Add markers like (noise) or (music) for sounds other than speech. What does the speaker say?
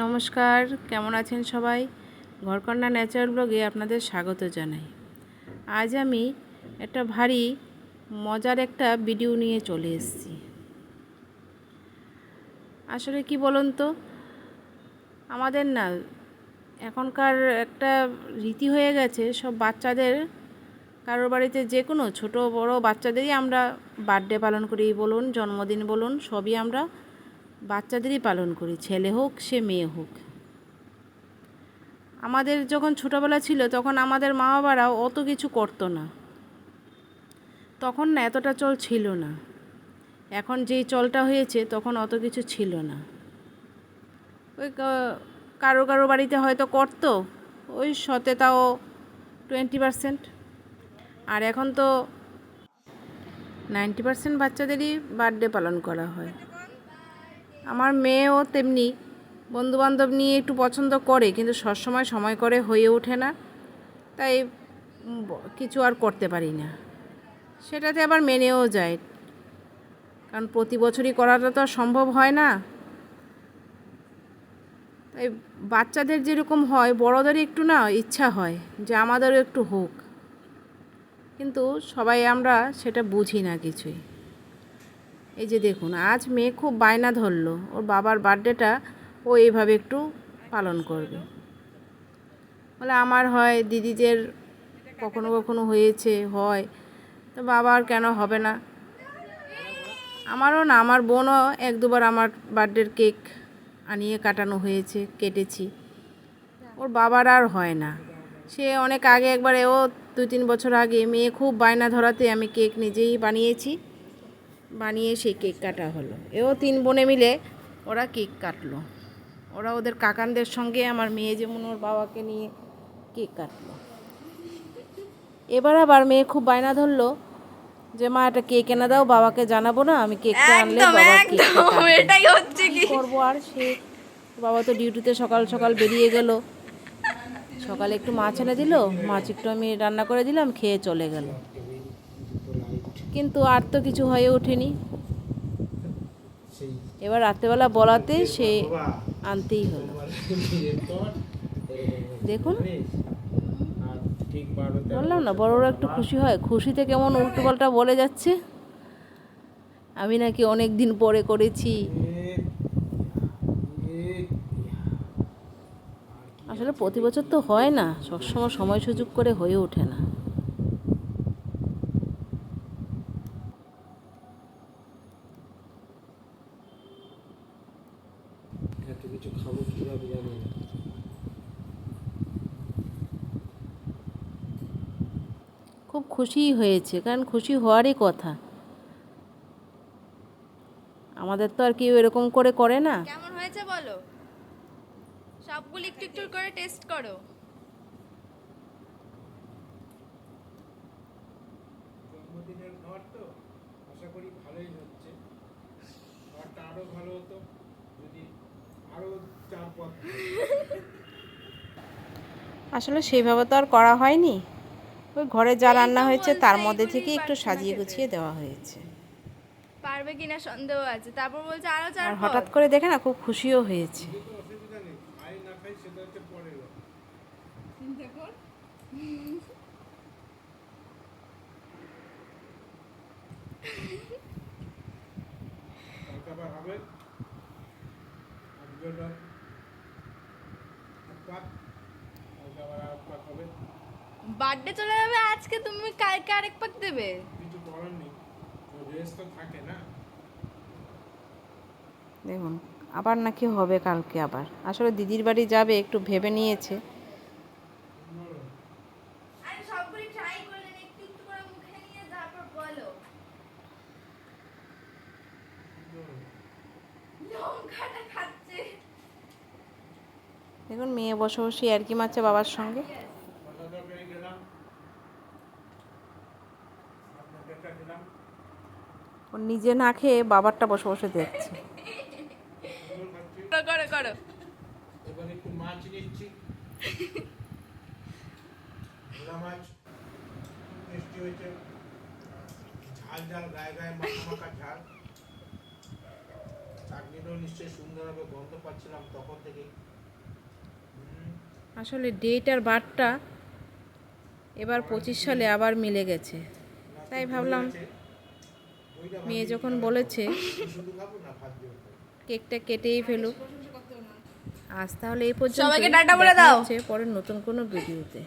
নমস্কার, কেমন আছেন সবাই? ঘরকন্যা ন্যাচারাল ব্লগে আপনাদের স্বাগত জানাই। আজ আমি একটা ভারী মজার একটা ভিডিও নিয়ে চলে এসেছি। আসলে কি বলুন তো? আমাদের না এখনকার একটা রীতি হয়ে গেছে, সব বাচ্চাদের কারোর বাড়িতে যে কোনো ছোটো বড় বাচ্চাদেরই আমরা বার্থডে পালন করি বলুন, জন্মদিন বলুন, সবই আমরা বাচ্চাদেরই পালন করি, ছেলে হোক, সে মেয়ে হোক। আমাদের যখন ছোটোবেলা ছিল, তখন আমাদের মা বাবারাও অত কিছু করতো না। তখন না, এতটা চল ছিল না। এখন যেই চলটা হয়েছে, তখন অত কিছু ছিল না। ওই কারও কারও বাড়িতে হয়তো করতো, ওই শতে তাও টোয়েন্টি পারসেন্ট। আর এখন তো নাইনটি পারসেন্ট বাচ্চাদেরই বার্থডে পালন করা হয়। আমার মেয়েও তেমনি বন্ধুবান্ধব নিয়ে একটু পছন্দ করে, কিন্তু সবসময় সময় করে হয়ে ওঠে না। তাই কিছু আর করতে পারি না। সেটাতে আবার মেনেও যায়। কারণ প্রতি বছরই করাটা তো আর সম্ভব হয় না। তাই বাচ্চাদের যেরকম হয় বড়দের একটু না ইচ্ছা হয় যে আমাদেরও একটু হোক। কিন্তু সবাই আমরা সেটা বুঝি না কিছুই। এই যে দেখুন, আজ মেয়ে খুব বায়না ধরলো। ওর বাবার বার্থডেটা ও এইভাবে একটু পালন করবে। বলে, আমার হয়, দিদিদের কখনো কখনো হয়েছে, হয়। তো বাবার কেন হবে না? আমারও না, আমার বোনও এক দুবার আমার বার্থডের কেক আনিয়ে কাটানো হয়েছে, কেটেছি। ওর বাবার আর হয় না। সে অনেক আগে একবার, ও দু তিন বছর আগে মেয়ে খুব বায়না ধরাতে আমি কেক নিজেই বানিয়েছি। বানিয়ে সেই কেক কাটা হলো। এও তিন বোনে মিলে ওরা কেক কাটলো। ওরা ওদের কাকানদের সঙ্গে আমার মেয়ে যেমন ওর বাবাকে নিয়ে কেক কাটলো। এবার আবার মেয়ে খুব বায়না ধরলো যে মা একটা কেক এনে দাও বাবাকে জানাব না আমি কেকটা আনলে একদম বাবা কেকটা (laughs) এটাই হচ্ছে কি করব আর সে? বাবা তো ডিউটিতে সকাল সকাল বেরিয়ে গেল। সকালে একটু মাছ এনে দিল মাছ একটু আমি রান্না করে দিলাম খেয়ে চলে গেল। কিন্তু আর তো কিছু হয়ে ওঠেনি। এবার রাত্রেবেলা বলাতে সে আনতেই হলো। দেখুন। বললাম না, বড়রা একটু খুশি হয়। খুশিতে কেমন উল্টোপাল্টা বলে যাচ্ছে। আমি নাকি অনেক দিন পরে করেছি। আসলে প্রতি বছর তো হয় না, সবসময় সময় সুযোগ করে হয়ে ওঠে না। এত কিছু খাব কীভাবে জানি না। খুব খুশি হয়েছে কারণ খুশি হওয়ারই কথা। আমাদের তো আর কেউ এরকম করে করে না। কেমন হয়েছে বলো? সবগুলো একটু একটু করে টেস্ট করো। জন্মদিনের খাবার তো আশা করি ভালোই হচ্ছে। খাবারটা আরও ভালো হতো যদি (laughs) আসলে সেইভাবে তো আর করা হয়নি। ওই ঘরে যা রান্না হয়েছে তার মধ্যে থেকে একটু সাজিয়ে গুছিয়ে দেওয়া হয়েছে। পারবে কিনা সন্দেহ আছে। তারপর বলছে আরও চার আর হঠাৎ করে দেখে না খুব খুশিও হয়েছে। (laughs) বার্থডে চলে যাবে আজকে তুমি কালকে আরেক পাক দেবে। কিছু করার নেই। রেস্ট তো থাকে না। দেখুন আবার নাকি হবে কালকে আবার। আসলে দিদির বাড়ি যাবে একটু ভেবে নিয়েছে। আরে সবগুলি ট্রাই করলেন একটু একটু করে মুখে নিয়ে তারপর বলো লঙ্কাটা খাচ্ছে দেখুন মেয়ে বসে বসে আর কি মারছে বাবার সঙ্গে। ও নিজে না খেয়ে বাবারটা বসে বসে দেখছে। সুন্দর খাচ্ছি করো করো। করো একটু মাছ নিচ্ছি। মাছ টেস্টি হয়েছে। ঝাল ঝাল গায়ে গায়ে মাখা মাখা ঝাল। চাটনিটাও নিশ্চয়ই সুন্দর হবে গন্ধ পাচ্ছিলাম তখন থেকে আসলে ডেট আর বারটা এবার পঁচিশ সালে আবার মিলে গেছে। তাই ভাবলাম মেয়ে যখন বলেছে কেকটা কেটেই ফেলুক আজ তাহলে এই পর্যন্ত সবাইকে টাটা বলে দাও। পরের নতুন কোনো ভিডিওতে।